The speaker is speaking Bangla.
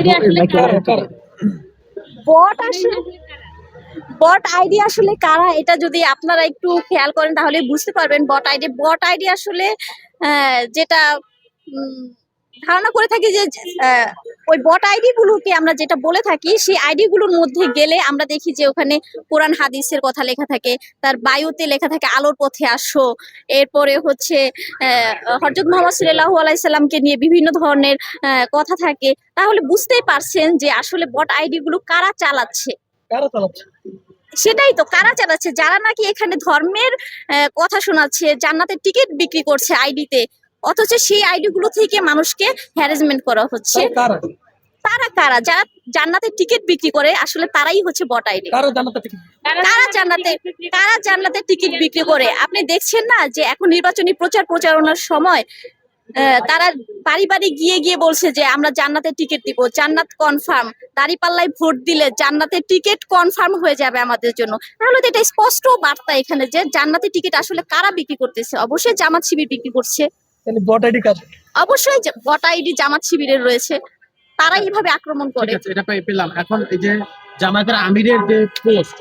আইডি আসলে কারা? বট আসলে বট আইডি আসলে কারা এটা যদি আপনারা একটু খেয়াল করেন তাহলে বুঝতে পারবেন বট আইডি বট আইডি আসলে আহ, যেটা উম, ধারণা করে থাকি যে আহ, ওই বট আইডি গুলোকে আমরা যেটা বলে থাকি সেই আইডি গুলোর মধ্যে গেলে আমরা দেখি যে ওখানে কোরআন হাদিসের কথা লেখা থাকে তার বায়ুতে লেখা থাকে আলোর পথে আসো। এরপরে হচ্ছে হজরত মোহাম্মদ সাল্লাহ আলাইসাল্লামকে নিয়ে বিভিন্ন ধরনের কথা থাকে। তাহলে বুঝতেই পারছেন যে আসলে বট আইডি গুলো কারা চালাচ্ছে? কারা চালাচ্ছে? সেটাই তো কারা চালাচ্ছে? যারা নাকি এখানে ধর্মের কথা শোনাচ্ছে জান্নাতের টিকিট বিক্রি করছে আইডিতে অথচ সেই আইডি গুলো থেকে মানুষকে হ্যারাসমেন্ট করা হচ্ছে। তারা কারা? যারা জান্নাতের টিকিট বিক্রি করে আসলে তারাই হচ্ছে বট আইডি। কারা জান্নাতে কারা? জান্নাতের টিকিট বিক্রি করে? আপনি দেখছেন না যে এখন নির্বাচনী প্রচার প্রচারণার সময় তারা বাড়ি বাড়ি গিয়ে গিয়ে বলছে যে আমরা জান্নাতের টিকিট দিব জান্নাত কনফার্ম দাঁড়িপাল্লায় ভোট দিলে জান্নাতের টিকিট কনফার্ম হয়ে যাবে আমাদের জন্য। তাহলে তো এটা স্পষ্ট বার্তা এখানে যে জান্নাতের টিকিট আসলে কারা বিক্রি করতেছে? অবশ্যই জামাত শিবির বিক্রি করছে। তাহলে বট আইডি কাজ অবশ্যই বট আইডি জামাত শিবিরের রয়েছে। তারা এইভাবে আক্রমণ করে। এটা পেলাম। এখন এই যে জামাতের আমিরের যে পোস্ট